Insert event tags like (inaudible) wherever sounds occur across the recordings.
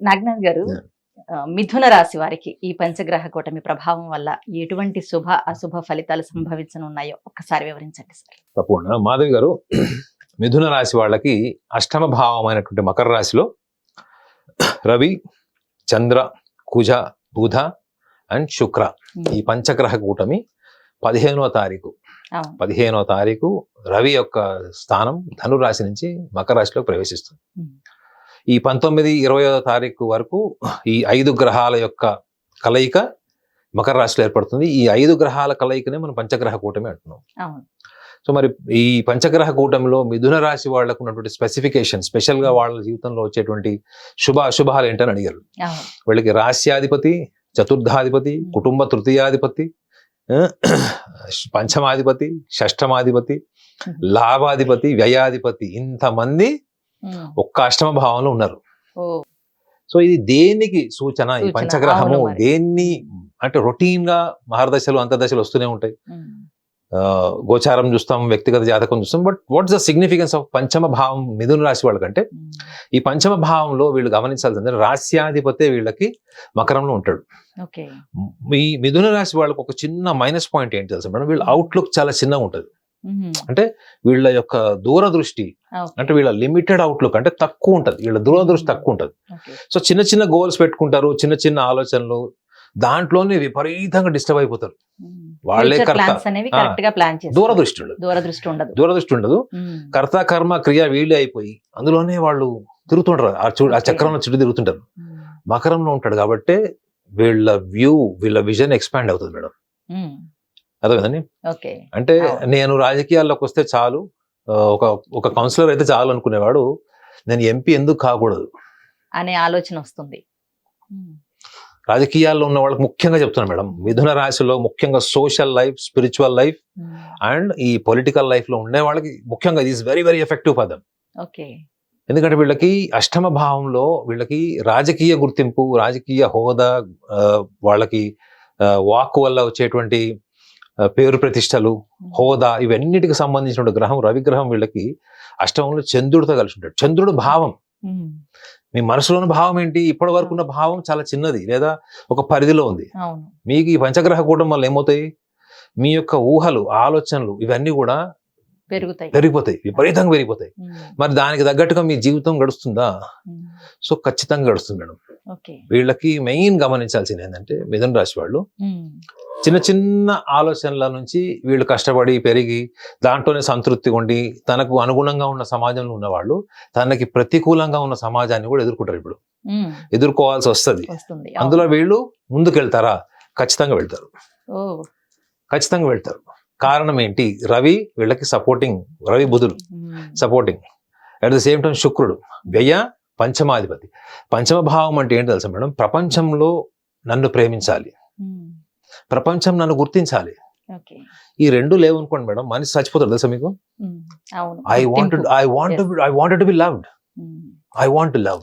నాగనాథ్ గారు మిథున రాశి వారికి ఈ పంచగ్రహ కూటమి ప్రభావం వల్ల ఎటువంటి శుభ అశుభ ఫలితాలు సంభవించనున్నాయో ఒక్కసారి వివరించండి సార్. తప్పకుండా. మాధవి గారు (clears throat) మిథున రాశి వాళ్ళకి అష్టమ భావమైనటువంటి మకర రాశిలో (clears throat) రవి చంద్ర కుజ బుధ అండ్ శుక్ర ఈ పంచగ్రహ కూటమి పదిహేనవ తారీఖు. అవును. పదిహేనవ తారీఖు రవి యొక్క స్థానం ధనురాశి నుంచి మకర రాశిలోకి ప్రవేశిస్తుంది. Hmm. ఈ పంతొమ్మిది ఇరవయో తారీఖు వరకు ఈ ఐదు గ్రహాల యొక్క కలయిక మకర రాశిలో ఏర్పడుతుంది. ఈ ఐదు గ్రహాల కలయికనే మనం పంచగ్రహ కూటమి అంటున్నాం. సో మరి ఈ పంచగ్రహ కూటమిలో మిథున రాశి వాళ్ళకు ఉన్నటువంటి స్పెసిఫికేషన్ స్పెషల్గా వాళ్ళ జీవితంలో వచ్చేటువంటి శుభ అశుభాలు ఏంటని అడిగారు. వీళ్ళకి రాస్యాధిపతి చతుర్థాధిపతి కుటుంబ తృతీయాధిపతి పంచమాధిపతి షష్టమాధిపతి లాభాధిపతి వ్యయాధిపతి ఇంతమంది. ఒక్క అష్టమ భావంలో ఉన్నారు. సో ఇది దేనికి సూచన? ఈ పంచగ్రహము. దేన్ని అంటే రొటీన్గా మహర్దశలు అంతర్దశలు వస్తూనే ఉంటాయి. గోచారం చూస్తాం వ్యక్తిగత జాతకం చూస్తాం but what's the significance of పంచమ భావం మిథున రాశి వాళ్ళకంటే. ఈ పంచమ భావంలో వీళ్ళు గమనించాల్సింది రాస్యాధిపతి వీళ్ళకి మకరంలో ఉంటాడు. ఈ మిథున రాశి వాళ్ళకి ఒక చిన్న మైనస్ పాయింట్ ఏంటి తెలుసా మేడం? వీళ్ళ అవుట్లుక్ చాలా చిన్నగా ఉంటుంది. అంటే వీళ్ళ యొక్క దూరదృష్టి. అంటే వీళ్ళ లిమిటెడ్ అవుట్లుక్ అంటే తక్కువ ఉంటుంది వీళ్ళ దూరదృష్టి తక్కువ ఉంటుంది. సో చిన్న చిన్న గోల్స్ పెట్టుకుంటారు చిన్న చిన్న ఆలోచనలు దాంట్లోనే విపరీతంగా డిస్టర్బ్ అయిపోతారు. వాళ్ళే కర్త. దూరదృష్టి ఉండదు దూరదృష్టి ఉండదు దూరదృష్టి ఉండదు ఉమ్. కర్త కర్మ క్రియ వీళ్ళే అయిపోయి అందులోనే వాళ్ళు తిరుగుతుంటారు ఆ. చక్రంలో చుట్టూ తిరుగుతుంటారు. మకరంలో ఉంటాడు కాబట్టి వీళ్ళ వ్యూ వీళ్ళ విజన్ ఎక్స్పాండ్ అవుతుంది మేడం. అర్థమైందండి ఓకే అంటే. నేను రాజకీయాల్లోకి వస్తే చాలు ఒక ఒక కౌన్సిలర్ అయితే చాలు అనుకునేవాడు నేను ఎంపీ ఎందుకు కాకూడదు అనే ఆలోచన వస్తుంది. రాజకీయాల్లో ఉన్న వాళ్ళకి ముఖ్యంగా చెప్తున్నాను మేడం మిథున రాశిలో ముఖ్యంగా social life spiritual life. And ఈ పొలిటికల్ లైఫ్లో ఉండే వాళ్ళకి ముఖ్యంగా ఇది వెరీ వెరీ ఎఫెక్టివ్ పదం ఓకే ఎందుకంటే వీళ్ళకి అష్టమ భావంలో వీళ్ళకి రాజకీయ గుర్తింపు రాజకీయ హోదా వాళ్ళకి వాక్ వల్ల వచ్చేటువంటి పేరు ప్రతిష్టలు హోదా ఇవన్నిటికి సంబంధించిన గ్రహం రవి గ్రహం వీళ్ళకి అష్టమంలో చంద్రుడితో కలిసి ఉంటాడు. చంద్రుడు భావం. మీ మనసులోని భావం ఏంటి? ఇప్పటి వరకు ఉన్న భావం చాలా చిన్నది లేదా ఒక పరిధిలో ఉంది. మీకు ఈ పంచగ్రహ కూటం వల్ల ఏమవుతాయి? మీ యొక్క ఊహలు ఆలోచనలు ఇవన్నీ కూడా పెరుగుతాయి. పెరిగిపోతాయి. విపరీతంగా పెరిగిపోతాయి. మరి దానికి తగ్గట్టుగా మీ జీవితం గడుస్తుందా. సో ఖచ్చితంగా గడుస్తుంది మేడం. వీళ్ళకి మెయిన్ గమనించాల్సింది ఏంటంటే మిథున రాశి వాళ్ళు. చిన్న చిన్న ఆలోచనల నుంచి వీళ్ళు కష్టపడి పెరిగి దాంట్లోనే సంతృప్తి ఉండి తనకు అనుగుణంగా ఉన్న సమాజంలో ఉన్నవాళ్ళు తనకి ప్రతికూలంగా ఉన్న సమాజాన్ని కూడా ఎదుర్కొంటారు ఇప్పుడు. ఎదుర్కోవాల్సి వస్తుంది. అందులో వీళ్ళు ముందుకు వెళ్తారా ఖచ్చితంగా వెళ్తారు. ఖచ్చితంగా వెళ్తారు. కారణం ఏంటి? రవి వీళ్ళకి సపోర్టింగ్ రవి బుధుడు. Supporting at the same time శుక్రుడు వ్యయ పంచమాధిపతి. పంచమ భావం అంటే ఏంటి తెలుసా మేడం? ప్రపంచంలో నన్ను ప్రేమించాలి. ప్రపంచం నన్ను గుర్తించాలి. ఈ రెండు లేవనుకోండి మేడం మనిషి చచ్చిపోతాడు తెలుసా మీకు? I. Wanted I want I wanted to be loved. I want love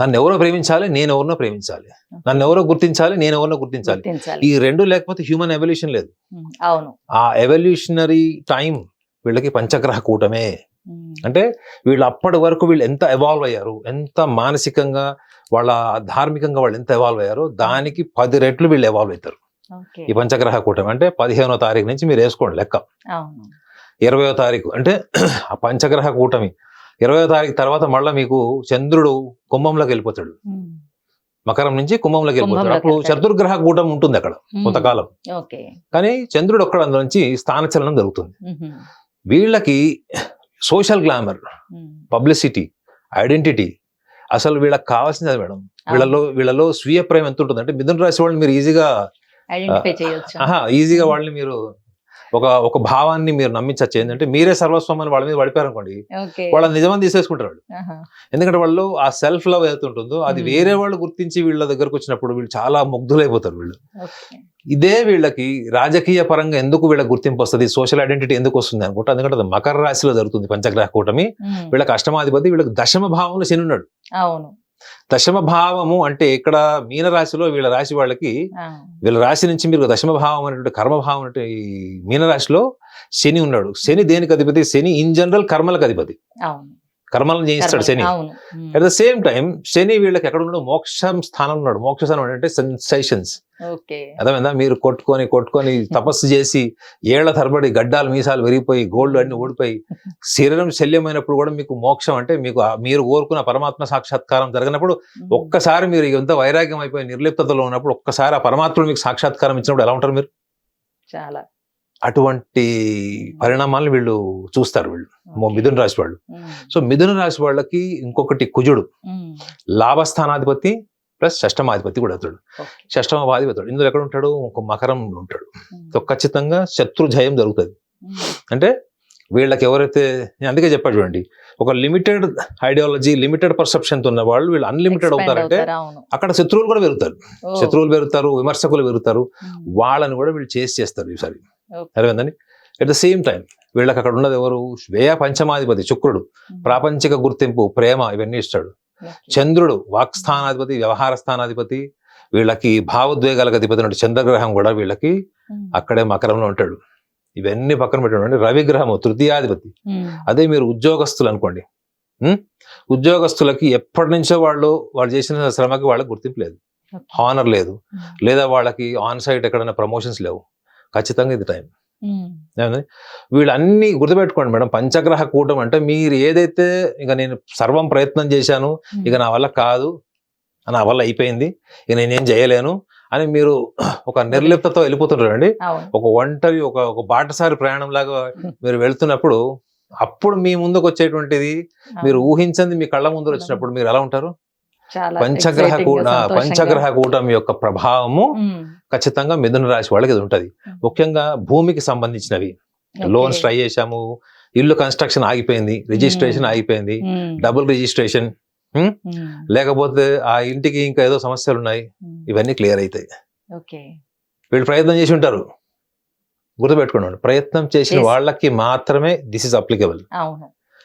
నన్ను ఎవరో ప్రేమించాలి నేను ఎవరినో ప్రేమించాలి. నన్ను ఎవరో గుర్తించాలి నేను ఎవరినో గుర్తించాలి. ఈ రెండు లేకపోతే హ్యూమన్ ఎవల్యూషన్ లేదు. అవును. ఆ ఎవల్యూషనరీ టైం వీళ్ళకి పంచగ్రహ కూటమే. అంటే వీళ్ళు అప్పటి వరకు వీళ్ళు ఎంత ఎవాల్వ్ అయ్యారు ఎంత మానసికంగా వాళ్ళ ధార్మికంగా వాళ్ళు ఎంత ఎవాల్వ్ అయ్యారో దానికి పది రెట్లు వీళ్ళు ఎవాల్వ్ అవుతారు. ఈ పంచగ్రహ కూటమి అంటే పదిహేనో తారీఖు నుంచి మీరు వేసుకోండి లెక్క. ఇరవయో తారీఖు అంటే (clears throat) ఆ పంచగ్రహ కూటమి. ఇరవయో తారీఖు తర్వాత మళ్ళీ మీకు చంద్రుడు కుంభంలోకి వెళ్ళిపోతాడు. మకరం నుంచి కుంభంలోకి వెళ్ళిపోతాడు. అప్పుడు. చతుర్గ్రహ కూటమి ఉంటుంది అక్కడ. కొంతకాలం. కానీ చంద్రుడు ఒక్కడ నుంచి స్థానచలనం జరుగుతుంది. వీళ్ళకి సోషల్ గ్లామర్. పబ్లిసిటీ ఐడెంటిటీ అసలు వీళ్ళకి కావాల్సింది మేడం. వీళ్ళలో వీళ్ళలో స్వీయ ప్రేమ ఎంత ఉంటుంది అంటే మిథున రాశి వాళ్ళని మీరు ఈజీగా ఐడెంటిఫై చేయొచ్చు? ఈజీగా వాళ్ళని మీరు ఒక ఒక భావాన్ని మీరు నమ్మించచ్చు. ఏంటంటే మీరే సర్వస్వం అని వాళ్ళ మీద పడిపోయారు అనుకోండి ఓకే. వాళ్ళని నిజమని తీసేసుకుంటారు వాళ్ళు. ఎందుకంటే వాళ్ళు ఆ సెల్ఫ్ లవ్ ఏదైతే ఉంటుందో అది. వేరే వాళ్ళు గుర్తించి వీళ్ళ దగ్గరకు వచ్చినప్పుడు వీళ్ళు చాలా ముగ్ధులైపోతారు వీళ్ళు. ఇదే వీళ్ళకి రాజకీయ పరంగా ఎందుకు వీళ్ళకి గుర్తింపు వస్తుంది? సోషల్ ఐడెంటిటీ ఎందుకు వస్తుంది అనుకుంటా ఎందుకంటే అది మకర రాశిలో జరుగుతుంది పంచగ్రహ కూటమి. వీళ్ళకి అష్టమాధిపతి వీళ్ళకి దశమ భావంలో శని ఉన్నాడు. అవును. దశమ భావము అంటే ఇక్కడ మీన రాశిలో వీళ్ళ రాశి వాళ్ళకి. వీళ్ళ రాశి నుంచి మీరు దశమ భావం అనేటువంటి కర్మభావం అంటే ఈ మీన రాశిలో శని ఉన్నాడు. శని దేనికి అధిపతి? శని ఇన్ జనరల్ కర్మలకు అధిపతి. కర్మలను చేయిస్తాడు శని. అట్ ద సేమ్ టైం శని వీళ్ళకి ఎక్కడ ఉన్నాడు మోక్షం స్థానం ఉన్నాడు. మోక్ష స్థానం అంటే సెన్సేషన్స్ అర్థమైందా? మీరు కొట్టుకొని కొట్టుకొని (laughs) తపస్సు చేసి ఏళ్ళ తరబడి గడ్డాలు మీసాలు విరిగిపోయి గోల్డ్ అన్ని ఊడిపోయి (laughs) శరీరం శల్యమైనప్పుడు కూడా మీకు మోక్షం అంటే మీకు మీరు కోరుకున్న పరమాత్మ సాక్షాత్కారం జరిగినప్పుడు. ఒక్కసారి మీరు ఎంత వైరాగ్యం అయిపోయి నిర్లిప్తతలో ఉన్నప్పుడు ఒక్కసారి ఆ పరమాత్ముడు మీకు సాక్షాత్కారం ఇచ్చినప్పుడు ఎలా ఉంటారు మీరు? చాలా. అటువంటి పరిణామాలను వీళ్ళు చూస్తారు వీళ్ళు మిథున రాశి వాళ్ళు ఉమ్. సో మిథున రాశి వాళ్ళకి ఇంకొకటి కుజుడు ఉమ్. లాభస్థానాధిపతి ప్లస్ షష్టమాధిపతి కూడా అవుతాడు. షష్టమాధిపతి అవుతాడు ఇందులో ఎక్కడ ఉంటాడు ఒక మకరంలో ఉంటాడు. సో ఖచ్చితంగా శత్రు జయం జరుగుతుంది. అంటే వీళ్ళకి ఎవరైతే నేను అందుకే చెప్పాడు చూడండి ఒక లిమిటెడ్ ఐడియాలజీ లిమిటెడ్ పర్సెప్షన్ ఉన్న వాళ్ళు వీళ్ళు అన్లిమిటెడ్ అవుతారంటే అక్కడ శత్రువులు కూడా పెరుగుతారు. శత్రువులు పెరుగుతారు విమర్శకులు పెరుగుతారు. వాళ్ళని కూడా వీళ్ళు చేసి చేస్తారు ఈసారి ఓకే. అర్థమైందని ఎట్ ద సేమ్ టైం వీళ్ళకి అక్కడ ఉన్నది ఎవరు వ్యయ పంచమాధిపతి శుక్రుడు. ప్రాపంచిక గుర్తింపు ప్రేమ ఇవన్నీ ఇస్తాడు. చంద్రుడు వాక్స్థానాధిపతి వ్యవహార స్థానాధిపతి వీళ్ళకి భావోద్వేగాలకు అధిపతి ఉన్నటువంటి చంద్రగ్రహం కూడా వీళ్ళకి. అక్కడే మకరంలో ఉంటాడు ఇవన్నీ పక్కన పెట్టండి రవిగ్రహము తృతీయాధిపతి. అదే మీరు ఉద్యోగస్తులు అనుకోండి? ఉద్యోగస్తులకి ఎప్పటి నుంచో వాళ్ళు వాళ్ళు చేసిన శ్రమకి వాళ్ళకి గుర్తింపు లేదు. హానర్ లేదు. లేదా వాళ్ళకి ఆన్ సైట్ ఎక్కడైనా ప్రమోషన్స్ లేవు ఖచ్చితంగా ఇది టైం? వీళ్ళన్నీ గుర్తుపెట్టుకోండి మేడం పంచగ్రహ కూటం అంటే మీరు ఏదైతే ఇక నేను సర్వం ప్రయత్నం చేశాను ఇక నా వల్ల కాదు నా వల్ల అయిపోయింది ఇక నేనేం చేయలేను అని మీరు ఒక నిర్లిప్తతో వెళ్ళిపోతుంటారండి ఒక ఒంటరి ఒక ఒక బాటసారి ప్రయాణం లాగా మీరు వెళ్తున్నప్పుడు అప్పుడు మీ ముందుకు వచ్చేటువంటిది మీరు. ఊహించంది మీ కళ్ళ ముందు వచ్చినప్పుడు మీరు ఎలా ఉంటారు? పంచగ్రహ సంతోషంగా. పంచగ్రహ కూటమి యొక్క ప్రభావము. ఖచ్చితంగా మిథున రాశి వాళ్ళకి ఇది ఉంటది ముఖ్యంగా భూమికి సంబంధించినవి. లోన్స్ ట్రై చేశాము ఇల్లు కన్స్ట్రక్షన్ ఆగిపోయింది రిజిస్ట్రేషన్. ఆగిపోయింది. Double registration. లేకపోతే ఆ ఇంటికి ఇంకా ఏదో సమస్యలు ఉన్నాయి. ఇవన్నీ క్లియర్ అవుతాయి వీళ్ళు ప్రయత్నం చేసి ఉంటారు గుర్తుపెట్టుకోండి ప్రయత్నం చేసిన చేసి- వాళ్ళకి మాత్రమే దిస్ ఇస్ అప్లికబుల్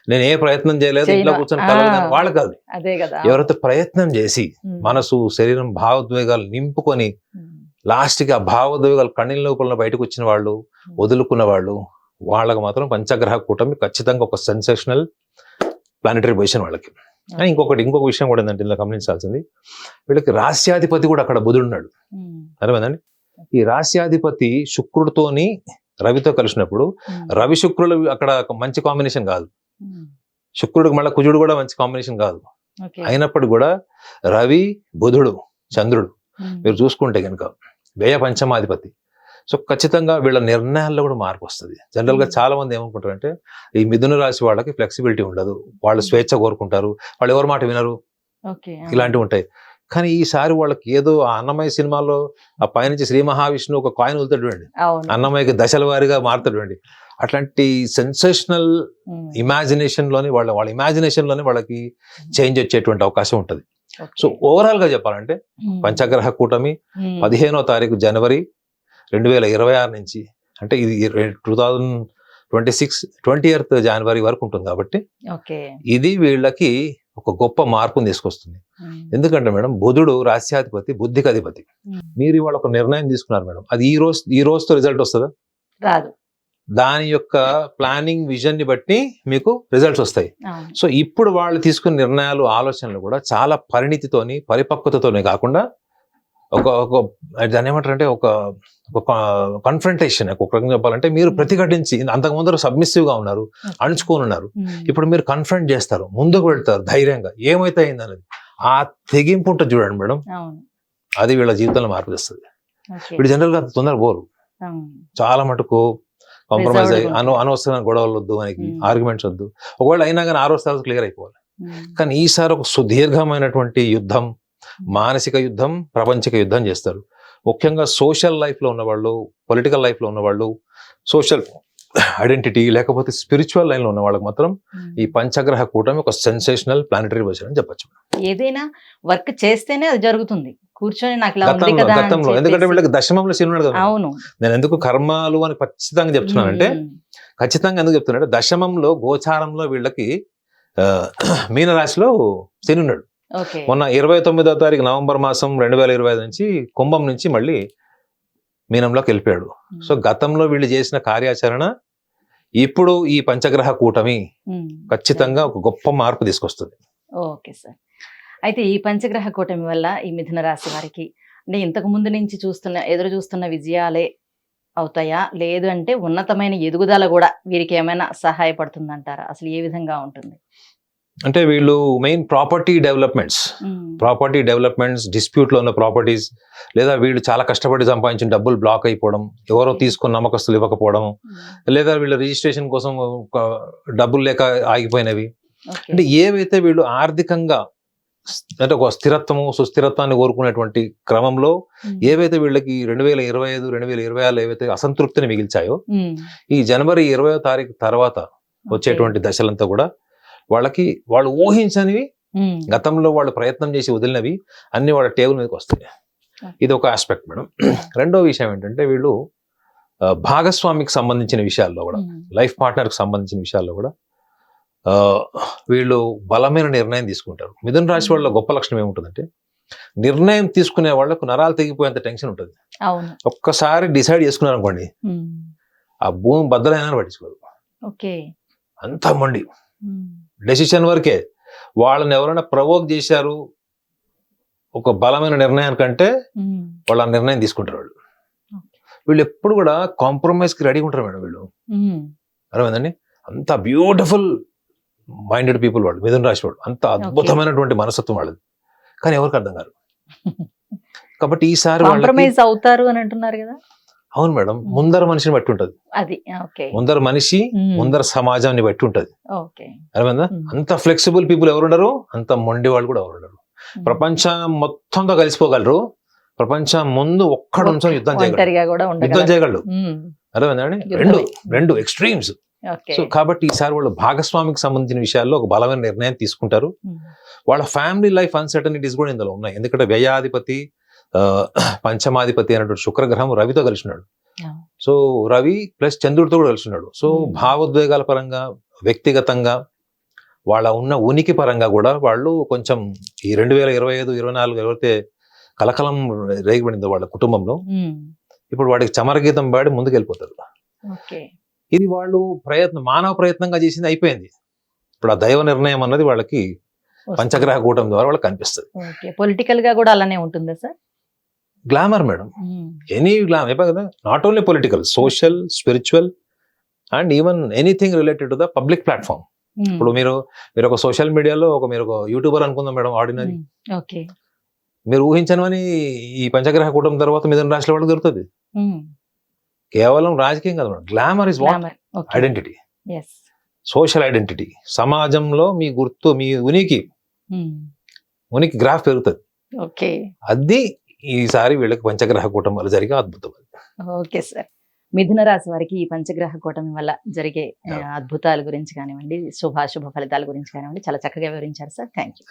నేను ఏ ప్రయత్నం చేయలేదు. ఇంట్లో కూర్చొని ఆ. కలవలేదు వాళ్ళు కాదు అదే కదా ఎవరైతే ప్రయత్నం చేసి. మనసు శరీరం భావోద్వేగాలు నింపుకొని ఉమ్. లాస్ట్కి ఆ భావోద్వేగాలు కన్నీళ్ళ లోపల బయటకు వచ్చిన వాళ్ళు వదులుకున్న వాళ్ళు వాళ్ళకి మాత్రం పంచగ్రహ కూటమి ఖచ్చితంగా ఒక సెన్సేషనల్ ప్లానటరీ పొజిషన్ వాళ్ళకి ఇంకొకటి ఇంకొక విషయం కూడా ఏంటంటే ఇందులో గమనించాల్సింది వీళ్ళకి రాస్యాధిపతి కూడా అక్కడ బుధుడు ఉన్నాడు ఉమ్. అర్థమైందండి ఈ రాస్యాధిపతి శుక్రుడితోని రవితో కలిసినప్పుడు. రవి శుక్రులు అక్కడ ఒక మంచి కాంబినేషన్ కాదు. శుక్రుడికి మళ్ళీ కుజుడు కూడా మంచి కాంబినేషన్ కాదు. అయినప్పటికీ కూడా రవి బుధుడు చంద్రుడు. ఉమ్. మీరు చూసుకుంటే కనుక వ్యయ పంచమాధిపతి. సో ఖచ్చితంగా వీళ్ళ నిర్ణయాల్లో కూడా మార్పు వస్తుంది. జనరల్గా Hmm. చాలా మంది ఏమనుకుంటారంటే ఈ మిథున రాశి వాళ్ళకి ఫ్లెక్సిబిలిటీ ఉండదు. వాళ్ళు స్వేచ్ఛ కోరుకుంటారు. వాళ్ళు ఎవరి మాట వినరు. ఇలాంటివి ఉంటాయి. కానీ ఈసారి వాళ్ళకి ఏదో ఆ అన్నమయ్య సినిమాలో ఆ పైనుంచి శ్రీ మహావిష్ణువు ఒక కాయిన్ వదులుతాడు అవును అన్నమయ్యకి దశల వారీగా మారుతాడు చూడండి అట్లాంటి సెన్సేషనల్ ఉమ్. ఇమాజినేషన్లోని వాళ్ళ వాళ్ళ ఇమాజినేషన్లోని వాళ్ళకి చేంజ్ వచ్చేటువంటి అవకాశం ఉంటుంది. సో ఓవరాల్గా చెప్పాలంటే. పంచగ్రహ కూటమి. పదిహేనో తారీఖు జనవరి రెండు వేల ఇరవై ఆరు నుంచి అంటే ఇది two thousand twenty six twenty eighth జనవరి వరకు ఉంటుంది కాబట్టి ఇది వీళ్ళకి ఒక గొప్ప మార్పుని తీసుకొస్తుంది. ఉమ్. ఎందుకంటే మేడం బుధుడు రాస్యాధిపతి బుద్ధికి అధిపతి. ఉమ్. మీరు ఇవాళ ఒక నిర్ణయం తీసుకున్నారు మేడం. అది ఈ రోజు ఈ రోజుతో రిజల్ట్ వస్తుందా? రాదు. దాని యొక్క ప్లానింగ్ విజన్ని బట్టి మీకు రిజల్ట్స్ వస్తాయి. సో ఇప్పుడు వాళ్ళు తీసుకున్న నిర్ణయాలు ఆలోచనలు కూడా చాలా పరిణితితోని పరిపక్వతతోనే కాకుండా ఒక ఒక దాన్ని ఏమంటారంటే ఒక ఒక కన్ఫ్రంటేషన్ ఒక రకంగా చెప్పాలంటే మీరు Hmm. ప్రతిఘటించి అంతకు ముందర సబ్మిసివ్గా ఉన్నారు ఓకే. అణుచుకొని ఉన్నారు ఉమ్. ఇప్పుడు మీరు కన్ఫ్రంట్ చేస్తారు ముందుకు వెళ్తారు ధైర్యంగా ఏమైతే అయింది అనేది ఆ తెగింపు ఉంటుంది చూడండి మేడం అది వీళ్ళ జీవితంలో మార్పు తెస్తుంది ఓకే వీళ్ళు జనరల్గా అంత తొందర పోరు. చాలా మటుకు కాంప్రమైజ్ అయ్యి అను. అనవసరమైన గొడవలు వద్దు మనకి Hmm. ఆర్గ్యుమెంట్స్ వద్దు ఒకవేళ అయినా కానీ ఆరో తర్వాత క్లియర్ అయిపోవాలి. కానీ ఈసారి ఒక సుదీర్ఘమైనటువంటి యుద్ధం మానసిక యుద్ధం ప్రపంచిక యుద్ధం చేస్తారు. ముఖ్యంగా సోషల్ లైఫ్లో ఉన్నవాళ్ళు పొలిటికల్ లైఫ్లో ఉన్నవాళ్ళు సోషల్ ఐడెంటిటీ లేకపోతే స్పిరిచువల్ లైన్లో ఉన్న వాళ్ళకి మాత్రం. ఈ పంచగ్రహ కూటమి ఒక సెన్సేషనల్ ప్లానటరీ పొజిషన్ అని చెప్పొచ్చు. ఏదైనా వర్క్ చేస్తేనే అది జరుగుతుంది. కూర్చొని నాకు ఇలా ఉంది గతంలో కదా అని గతంలో. ఎందుకంటే వీళ్ళకి దశమంలో శని ఉన్నాడు కదా. అవును. నేను ఎందుకు కర్మాలు అని ఖచ్చితంగా చెప్తున్నానంటే. ఖచ్చితంగా ఎందుకు చెప్తున్నానంటే దశమంలో గోచారంలో వీళ్ళకి (clears throat) మీనరాశిలో శని ఉన్నాడు. మొన్న ఇరవై తొమ్మిదో తారీఖు నవంబర్ మాసం రెండు వేల ఇరవై ఐదు నుంచి కుంభం నుంచి మళ్ళీ మీనంలోకి వెళ్ళిపోయాడు. సో గతంలో వీళ్ళు చేసిన కార్యాచరణ ఇప్పుడు ఈ పంచగ్రహ కూటమి. ఖచ్చితంగా ఒక గొప్ప మార్పు తీసుకొస్తుంది. Okay sir. అయితే ఈ పంచగ్రహ కూటమి వల్ల ఈ మిథున రాశి వారికి అంటే ఇంతకు ముందు నుంచి చూస్తున్న ఎదురు చూస్తున్న విజయాలే అవుతాయా? లేదు అంటే ఉన్నతమైన ఎదుగుదల కూడా వీరికి ఏమైనా సహాయపడుతుందంటారా? అసలు ఏ విధంగా ఉంటుంది? అంటే వీళ్ళు main property developments. Property developments డిస్ప్యూట్లో ఉన్న ప్రాపర్టీస్ లేదా వీళ్ళు చాలా కష్టపడి సంపాదించిన డబ్బులు బ్లాక్ అయిపోవడం ఎవరో తీసుకున్న నమ్మకస్తులు ఇవ్వకపోవడం ఉమ్. లేదా వీళ్ళ రిజిస్ట్రేషన్ కోసం ఒక డబ్బులు లేక ఆగిపోయినవి. అంటే ఏవైతే వీళ్ళు ఆర్థికంగా అంటే ఒక స్థిరత్వము సుస్థిరత్వాన్ని కోరుకునేటువంటి క్రమంలో ఉమ్. ఏవైతే వీళ్ళకి రెండు వేల ఇరవై ఐదు రెండు వేల ఇరవై ఆరు ఏవైతే అసంతృప్తిని మిగిల్చాయో. ఈ జనవరి ఇరవై తారీఖు తర్వాత వచ్చేటువంటి దశలంతా కూడా వాళ్ళకి వాళ్ళు ఊహించనివి. గతంలో వాళ్ళు ప్రయత్నం చేసి వదిలినవి అన్ని వాళ్ళ టేబుల్ మీదకి వస్తాయి. ఇది ఒక ఆస్పెక్ట్ మేడం. రెండో విషయం ఏంటంటే వీళ్ళు భాగస్వామికి సంబంధించిన విషయాల్లో కూడా. లైఫ్ పార్ట్నర్కి సంబంధించిన విషయాల్లో కూడా వీళ్ళు బలమైన నిర్ణయం తీసుకుంటారు. మిథున రాశి వాళ్ళ గొప్ప లక్షణం ఏముంటుందంటే నిర్ణయం తీసుకునే వాళ్ళకు నరాలు తెగిపోయేంత టెన్షన్ ఉంటుంది. ఒక్కసారి డిసైడ్ చేసుకున్నారు అనుకోండి. ఆ భూమి బద్దలైనా పట్టించుకోరు. ఓకే. అంత మొండి. డెసిషన్ వరకే. వాళ్ళని ఎవరైనా ప్రవోక్ చేశారు ఒక బలమైన నిర్ణయానికంటే. వాళ్ళు ఆ నిర్ణయం తీసుకుంటారు వాళ్ళు. వీళ్ళు ఎప్పుడు కూడా కాంప్రమైజ్కి రెడీ ఉంటారు మేడం వీళ్ళు. అర్థమైందండి? అంత బ్యూటిఫుల్ మైండెడ్ పీపుల్ వాళ్ళు మిథున రాశి వాళ్ళు. అంత అద్భుతమైనటువంటి మనస్తత్వం వాళ్ళది. కానీ ఎవరికి అర్థం కాదు (laughs) కాబట్టి ఈసారి అవుతారు అని అంటున్నారు కదా. అవును మేడం. ముందర మనిషిని బట్టి ఉంటది. అది ముందర మనిషి. ముందర సమాజాన్ని బట్టి ఉంటది. అర్థమైందా. అంత ఫ్లెక్సిబుల్ పీపుల్ ఎవరు ఉండరు అంత మొండి వాళ్ళు కూడా ఎవరు ఉండరు. ప్రపంచం మొత్తంతో కలిసిపోగలరు. ప్రపంచం ముందు ఒక్కడు నిమిషం యుద్ధం చేయగలరు యుద్ధం చేయగలరు యుద్ధమే. రెండు రెండు ఎక్స్ట్రీమ్స్ సో కాబట్టి ఈసారి వాళ్ళు భాగస్వామికి సంబంధించిన విషయాల్లో ఒక బలమైన నిర్ణయం తీసుకుంటారు. వాళ్ళ ఫ్యామిలీ లైఫ్ అన్సర్టనిటీస్ కూడా ఇందులో ఉన్నాయి. ఎందుకంటే వ్యయాధిపతి (clears throat) పంచమాధిపతి అనేటువంటి శుక్రగ్రహం రవితో కలిసి ఉన్నాడు Yeah. సో రవి ప్లస్ చంద్రుడితో కూడా కలిసి ఉన్నాడు సో. భావోద్వేగాల పరంగా వ్యక్తిగతంగా వాళ్ళ ఉన్న ఉనికి పరంగా కూడా వాళ్ళు కొంచెం ఈ రెండు వేల ఇరవై ఐదు ఇరవై నాలుగు ఎవరైతే కలకలం రేగిపడిందో వాళ్ళ కుటుంబంలో. ఇప్పుడు వాడికి చమరగీతం పాడి ముందుకు వెళ్ళిపోతారు ఇది వాళ్ళు ప్రయత్నం మానవ ప్రయత్నంగా చేసింది అయిపోయింది. ఇప్పుడు ఆ దైవ నిర్ణయం అన్నది వాళ్ళకి పంచగ్రహ కూటం ద్వారా వాళ్ళకి కనిపిస్తుంది. పొలిటికల్గా కూడా అలానే ఉంటుందా sir? Glamour madam. Any glam చెప్పా కదా? Not only political social spiritual and even anything related to the public platform. ఇప్పుడు మీరు మీరు ఒక సోషల్ మీడియాలో ఒక మీరు ఒక యూట్యూబర్ అనుకుందాం మేడం ఆర్డినరీ. ఓకే మీరు ఊహించనివని ఈ పంచగ్రహ కూటం తర్వాత మిథున రాశిలో వాళ్ళకి దొరుకుతుంది. ఉమ్. కేవలం రాజకీయం కాదు madam glamour is what glamour identity social identity సమాజంలో మీ గుర్తు మీ ఉనికి ఉమ్. ఉనికి గ్రాఫ్ పెరుగుతుంది. ఓకే అది ఈసారి వీళ్ళకి పంచగ్రహ కూటం వల్ల జరిగే అద్భుతం ఓకే సార్ మిథున రాశి వారికి ఈ పంచగ్రహ కూటమి వల్ల జరిగే. అద్భుతాల గురించి కానివ్వండి శుభాశుభ ఫలితాల గురించి కానివ్వండి చాలా చక్కగా వివరించారు సార్ థ్యాంక్ యూ.